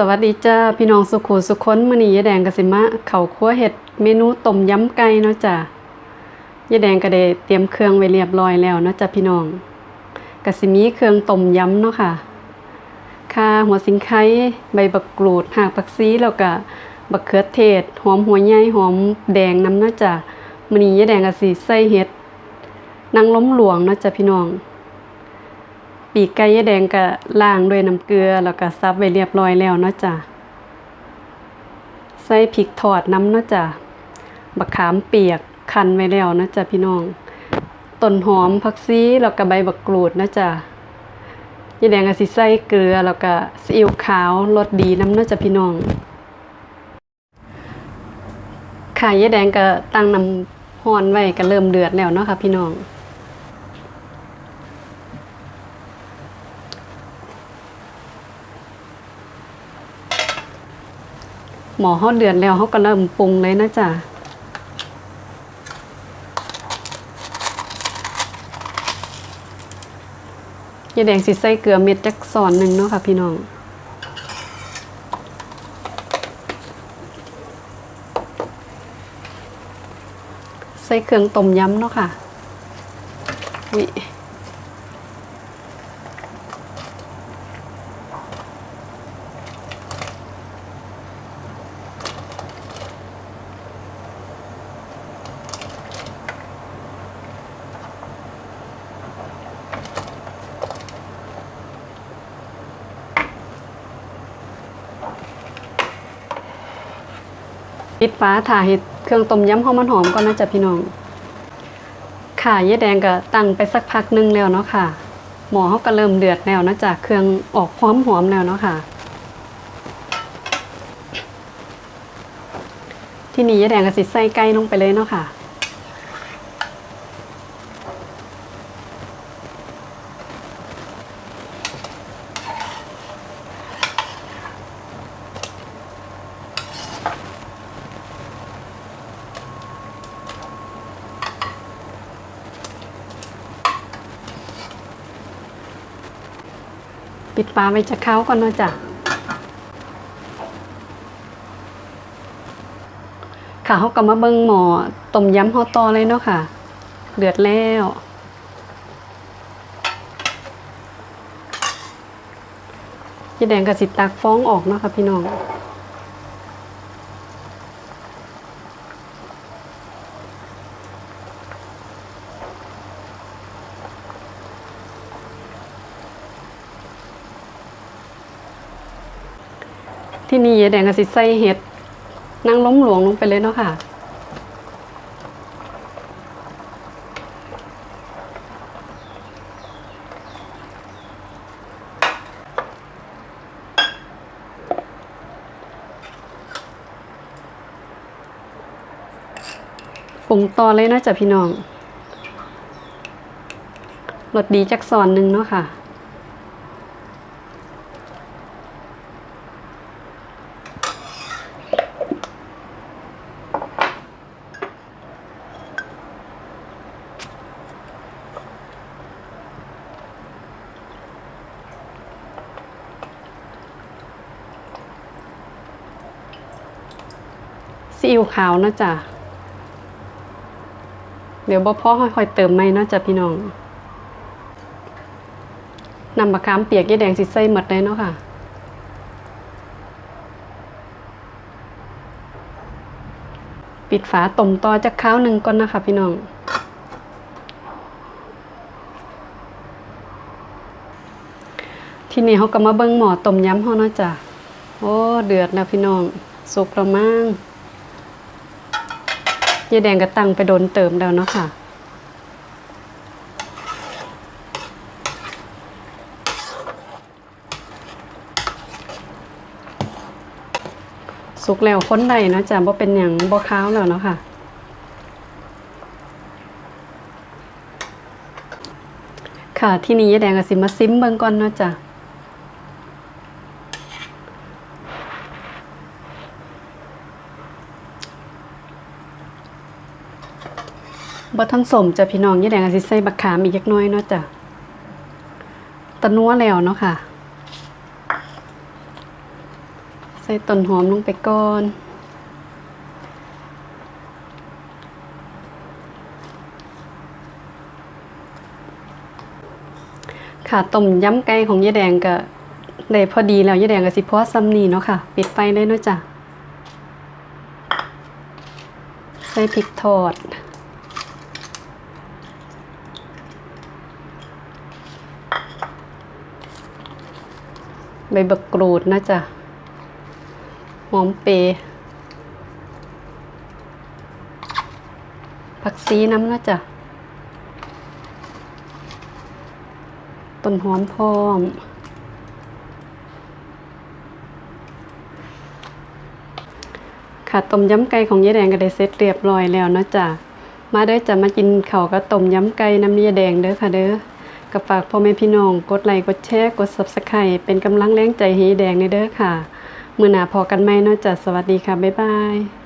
สวัสดีจ้าพี่น้องสุขุสุคนมือนี้ยาแดงกสิมาเขาวคั่วเห็ดเมนูต้มยำไก่เนาะจ้ะยาแดงก็ได้เตรียมเครื่องไว้เรียบร้อยแล้วเนาะจ้ะพี่น้องกสิมีเครื่องต้มยำเนาะค่ะข่าหัวสิงไคร้ใบบักกรูดหากผักซีแล้วก็บักเขือเทศหอมหัวใหญ่หอมแดงน้ำเนาะจ้ะมื้อนี้ยาแดงกสิใส่เห็ดนางล้มหลวงเนาะจ้ะพี่น้อง ปีกไก่ยะแดงก็ล้างด้วยน้ำเกลือแล้วก็ซับไว้เรียบร้อยแล้วเนาะจ้ะใส่พริกทอดน้ำเนาะจ้ะบักขามเปียกคั้นไว้แล้วเนาะจ้ะพี่น้องต้นหอมผักชีแล้วก็ใบบักกรูดเนาะจ้ะยแดงก็สิใส่เกลือแล้วก็ซีอิ๊วขาวรสดีน้ำเนาะจ้ะพี่น้องค่ะยแดงก็ตั้งน้ำร้อนไว้ก็เริ่มเดือดแล้วเนาะค่ะพี่น้อง หมอเขาเดือดแล้วเขาก็เริ่มปรุงเลยนะจ๊ะยาแดงสิใส่เกลือเม็ดจักสอนหนึ่งเนาะค่ะพี่น้อง ใส่เครื่องต้มยำเนาะค่ะวิ ปิดฟ้าถ่าเห็ดเครื่องต้มยำหอมมันหอมก่อนนะจ๊ะพี่น้อง ค่ะยาแดงก็ตั้งไปสักพักหนึงแล้วเนาะค่ะ หมอเขาก็เริ่มเดือดแล้วนะจ๊ะเครื่องออกหอมหอมแล้วเนาะค่ะ ที่นี่ยาแดงก็สิใส่ไก่ลงไปเลยเนาะค่ะ ปิดปลาไว้จะเข้าก่อนเนาะจ้ะค่ะเขาก็มาเบิ้งหมอต้มยำฮอต่อเลยเนาะค่ะ เดือดแล้วยีแดงกับสิตักฟ้องออกเนาะค่ะพี่น้อง ที่นี่ยายแดงกับสิใส่เห็ดนางล้มหลวงลงไปเลยเนาะค่ะ ปรุงต่อเลยนะจ๊ะพี่น้องรสดีจักซอนหนึ่งเนาะค่ะ ซีอิ๊วขาวนะจ้ะเดี๋ยวบ่พ่อค่อยๆเติมไหมนะจ้ะพี่น้องนำมะขามเปียกยายแดงสิใส่หมดเลยเนาะค่ะปิดฝาต้มต่อจากข้าวหนึ่งก่อนนะคะพี่น้อง ทีนี้เขาก็มาเบิ่งหมอต้มยำเขาเนาะจ้ะ โอ้ เดือดแล้วพี่น้อง สุกแล้วมั้ง ยายแดงก็ตั้งไปโดนเติมแล้วเนาะค่ะ สุกแล้วค้นใดเนาะจ้ะบ่เป็นอย่างบ่ค้าวแล้วเนาะค่ะค่ะที่นี้ยายแดงก็สิมาซิมเบิ่งก่อนเนาะจ้ะ บ่ทั้งสมจ้ะพี่น้องยายแดงก็สิใส่บักขามอีกจักน้อยเนาะจ้ะตะนัวแล้วเนาะค่ะ ใส่ต้นหอมลงไปก่อนค่ะต้มยำไก่ของยายแดงก็ได้พอดีแล้วยายแดงก็สิพอซ้ำนี่เนาะค่ะ ปิดไฟเลยเนาะจ้ะ ใส่พริกทอด ใบบักกรูดนะจ๊ะหอมเปรย์ผักซีน้ำนะจ๊ะต้นหอมพร้อม ค่ะต้มยำไก่ของยายแดงก็ได้เสร็จเรียบร้อยแล้วนะจ้ะมาเด้อจะมากินเขากับต้มยำไก่น้ำยาแดงเด้อค่ะเด้อ ก็ฝากพ่อแม่พี่น้องกดไลค์กดแชร์กด Subscribe เป็นกำลังแรงใจให้แดงในเด้อค่ะ มื้อหน้าพอกันไหมเนาะจ้ะสวัสดีค่ะ บ๊ายบาย